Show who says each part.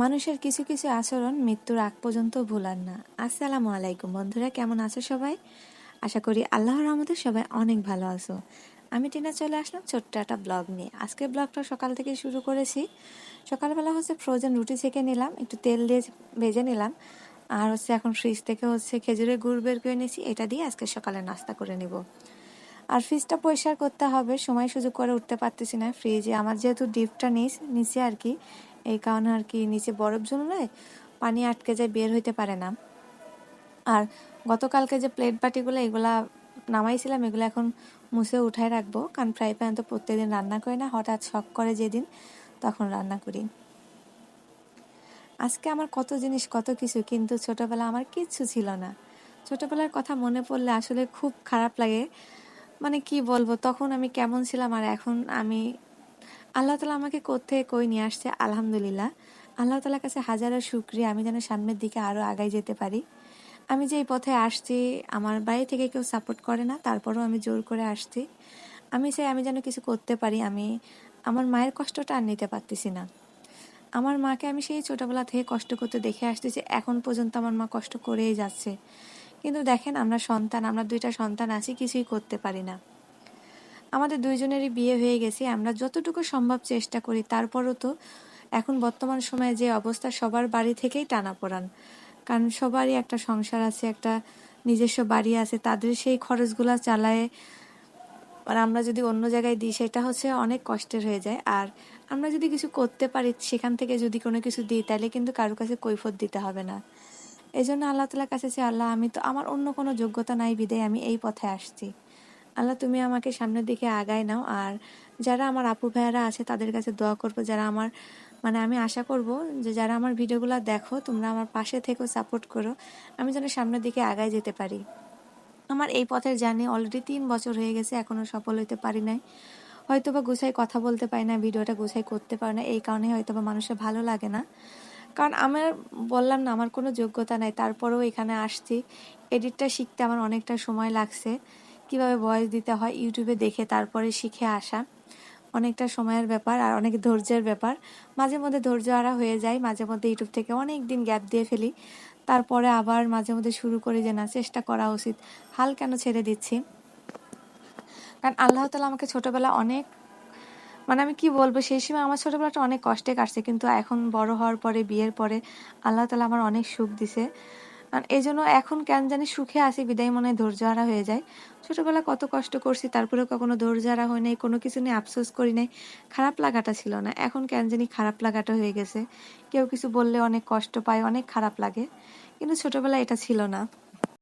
Speaker 1: মানুষের কিছু কিছু আচরণ মৃত্যুর আগ পর্যন্ত ভুলার না। আসসালামু আলাইকুম বন্ধুরা, কেমন আছো সবাই? আশা করি আল্লাহর রহমতে সবাই অনেক ভালো আছো। আমি টিনা চলে আসলাম ছোট্ট একটা ব্লগ নিয়ে। আজকের ব্লগটা সকাল থেকে শুরু করেছি। সকালবেলা হচ্ছে ফ্রোজেন রুটি ছেঁকে নিলাম, একটু তেল দিয়ে ভেজে নিলাম, আর হচ্ছে এখন ফ্রিজ থেকে হচ্ছে খেজুরের গুড় বের করে নিয়েছি, এটা দিয়ে আজকে সকালে নাস্তা করে নিব। আর ফ্রিজটা পরিষ্কার করতে হবে, সময় সুযোগ করে উঠতে পারতেছি না। ফ্রিজে আমার যেহেতু ডিপটা নিচ, নিচে আর কি এই কারণে আর কি নিচে বরফ জমলে পানি আটকে যায়, বের হইতে পারে না। আর গতকালকে যে প্লেট বাটিগুলো, এগুলা নামাইছিলাম, এগুলো এখন মুছে উঠায় রাখব। কারণ ফ্রাই প্যান তো প্রত্যেকদিন রান্না করি না। হঠাৎ শখ করে যেদিন, তখন রান্না করি। আজকে আমার কত জিনিস, কত কিছু, কিন্তু ছোটবেলা আমার কিচ্ছু ছিল না। ছোটবেলার কথা মনে পড়লে আসলে খুব খারাপ লাগে। মানে কি বলব, তখন আমি কেমন ছিলাম আর এখন আমি আল্লাহ তালা আমাকে কোথায় কই নিয়ে আসছে? আলহামদুলিল্লাহ। আল্লাহ তালার কাছে হাজারো শুক্রিয়া। আমি যেন সামনের দিকে আরও আগাই যেতে পারি। আমি যে এই পথে আসছি, আমার বাড়ি থেকে কেউ সাপোর্ট করে না, তারপরেও আমি জোর করে আসছি। আমি চাই আমি যেন কিছু করতে পারি। আমি, আমার মায়ের কষ্টটা আর নিতে পারতেছি না। আমার মাকে আমি সেই ছোটোবেলা থেকে কষ্ট করতে দেখে আসতেছি এখন পর্যন্ত আমার মা কষ্ট করেই যাচ্ছে। কিন্তু দেখেন আমরা সন্তান, আমরা দুইটা সন্তান আছি, কিছুই করতে পারি না। আমাদের দুইজনেরই বিয়ে হয়ে গেছে, আমরা যতটুকু সম্ভব চেষ্টা করি, তারপরও তো এখন বর্তমান সময়ে যে অবস্থা, সবার বাড়ি থেকেই টানা পড়ান কারণ সবারই একটা সংসার আছে, একটা নিজস্ব বাড়ি আছে, তাদের সেই খরচগুলো চালায় আর আমরা যদি অন্য জায়গায় দিই, সেটা হচ্ছে অনেক কষ্টের হয়ে যায়। আর আমরা যদি কিছু করতে পারি, সেখান থেকে যদি কোনো কিছু দিই, তাহলে কিন্তু কারও কাছে কৈফত দিতে হবে না। এই জন্য আল্লাহ তালার কাছে আল্লাহ, আমি তো, আমার অন্য কোনো যোগ্যতা নাই, বিদায় আমি এই পথে আসছি। আল্লাহ তুমি আমাকে সামনের দিকে আগায় নাও। আর যারা আমার আপু ভাইয়ারা আছে, তাদের কাছে দোয়া করব, যারা আমার মানে আমি আশা করব যে যারা আমার ভিডিওগুলো দেখো, তোমরা আমার পাশে থেকেও সাপোর্ট করো। আমি যেন সামনের দিকে আগায় যেতে পারি। আমার এই পথের জার্নি অলরেডি তিন বছর হয়ে গেছে এখনও সফল হইতে পারি নাই। হয়তো বা গুছাই কথা বলতে পারি না, ভিডিওটা গুছাই করতে পারি না, এই কারণে হয়তো বা মানুষের ভালো লাগে না। কারণ আমার, বললাম না, আমার কোনো যোগ্যতা নাই, তারপরেও এখানে আসছি। এডিটটা শিখতে আমার অনেকটা সময় লাগছে। কীভাবে ভয়েস দিতে হয় ইউটিউবে দেখে তারপরে শিখে আসা। অনেকটা সময়ের ব্যাপার আর অনেক ধৈর্যের ব্যাপার। মাঝে মধ্যে ধৈর্য আরা হয়ে যায়, মাঝে মধ্যে ইউটিউব থেকে অনেক দিন গ্যাপ দিয়ে ফেলি। তারপরে আবার মাঝে মধ্যে শুরু করি যে, না, চেষ্টা করা উচিত। হাল কেন ছেড়ে দিচ্ছি? কারণ আল্লাহ তালা আমাকে ছোটবেলা অনেক মানে আমি কি বলব, সেই সময় আমার ছোটবেলাটা অনেক কষ্টে কাটছে। কিন্তু এখন বড় হওয়ার পরে, বিয়ের পরে আল্লাহ তালা আমার অনেক সুখ দিছে। আর এই জন্য এখন কেন জানি সুখে আসি বিদায় মনে ধৈর্য হারা হয়ে যায়। ছোটবেলা কত কষ্ট করছি, তারপরেও কখনো ধৈর্য হারা হয় নাই, কোনো কিছু নিয়ে আফসোস করি নাই। খারাপ লাগাটা ছিল না, এখন কেন জানি খারাপ লাগাটা হয়ে গেছে। কেউ কিছু বললে অনেক কষ্ট পায়, অনেক খারাপ লাগে। কিন্তু ছোটবেলা এটা ছিল না।